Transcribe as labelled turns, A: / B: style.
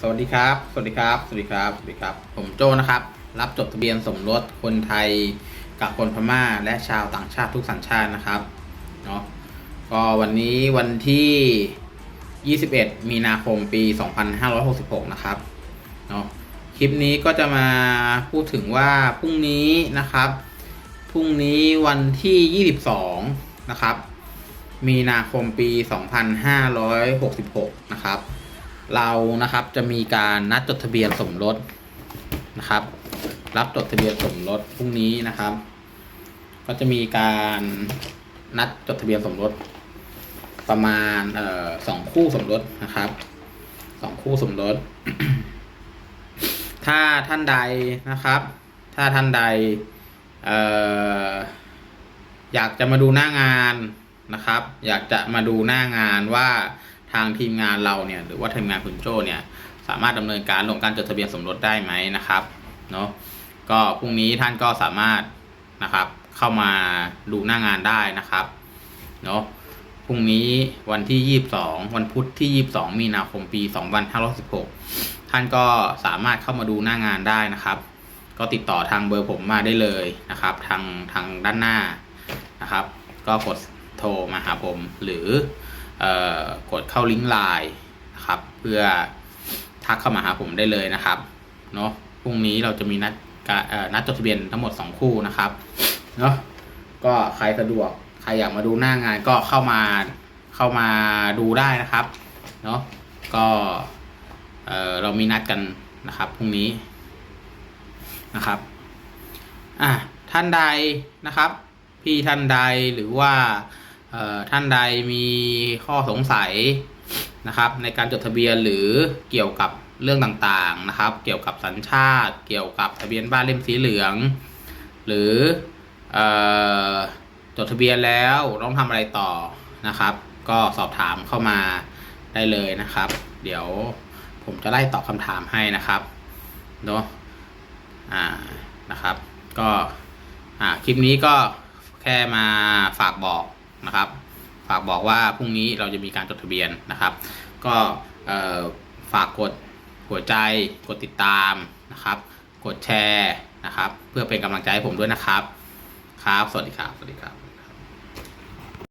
A: สวัสดีครับ สวัสดีครับ สวัสดีครับ สวัสดีครับ ผมโจนะครับ รับจดทะเบียนสมรสคนไทยกับคนพม่าและชาวต่างชาติทุกสัญชาตินะครับ เนาะ ก็วันนี้วันที่ 21 มีนาคมปี 2566 นะครับ เนาะ คลิปนี้ก็จะมาพูดถึงว่าพรุ่งนี้นะครับ พรุ่งนี้วันที่ 22 นะครับ มีนาคมปี 2566 นะครับ เรานะครับจะมีการนัดจดทะเบียนสมรสนะครับ รับจดทะเบียนสมรสพรุ่งนี้นะครับ ก็จะมีการนัดจดทะเบียนสมรสประมาณเอ่อสองคู่สมรสนะครับสองคู่สมรสถ้าท่านใดนะครับ ถ้าท่านใดเอ่ออยากจะมาดูหน้างานนะครับ อยากจะมาดูหน้างานว่า ทางทีมงานเราเนี่ยหรือว่าทีมงานคุณโจเนี่ยสามารถดำเนินการลงการจดทะเบียนสมรสได้ไหมนะครับเนาะก็พรุ่งนี้ท่านก็สามารถนะครับเข้ามาดูหน้างานได้นะครับเนาะพรุ่งนี้วันที่ 22 วันพุธที่ 22 มีนาคมปี 2516 ท่านก็สามารถเข้ามาดูหน้างานได้นะครับ ก็ติดต่อทางเบอร์ผมมาได้เลยนะครับ ทางทางด้านหน้านะครับ ก็กดโทรมาหาผมหรือ กดเข้าลิงก์ไลน์นะครับเพื่อทักเข้ามาหาผมได้เลยนะครับเนาะพรุ่งนี้เราจะมีนัดนัดจดทะเบียนทั้งหมด 2 คู่นะครับเนาะก็ใครสะดวกใครอยากมาดูหน้างานก็เข้ามาเข้ามาดูได้นะครับเนาะก็เเรามีนัดกันนะครับพรุ่งนี้นะครับอะท่านใดนะครับ พี่ท่านใดหรือว่า ท่านใดมีข้อสงสัยนะครับในการจดทะเบียนหรือเกี่ยวกับเรื่องต่างๆนะครับ เกี่ยวกับสัญชาติ เกี่ยวกับทะเบียนบ้านเล่มสีเหลือง หรืออจดทะเบียนแล้วต้องทำอะไรต่อนะครับ ก็สอบถามเข้ามาได้เลยนะครับ เดี๋ยวผมจะไล่ตอบคำถามให้นะครับเนาะอ่านะครับ ก็อ่าคลิปนี้ก็แค่มาฝากบอก นะครับฝากบอกว่าพรุ่งนี้เราจะมีการจดทะเบียนนะครับ ก็ฝากกดหัวใจกดติดตามนะครับ กดแชร์นะครับ เพื่อเป็นกำลังใจให้ผมด้วยนะครับ ครับ สวัสดีครับ สวัสดีครับ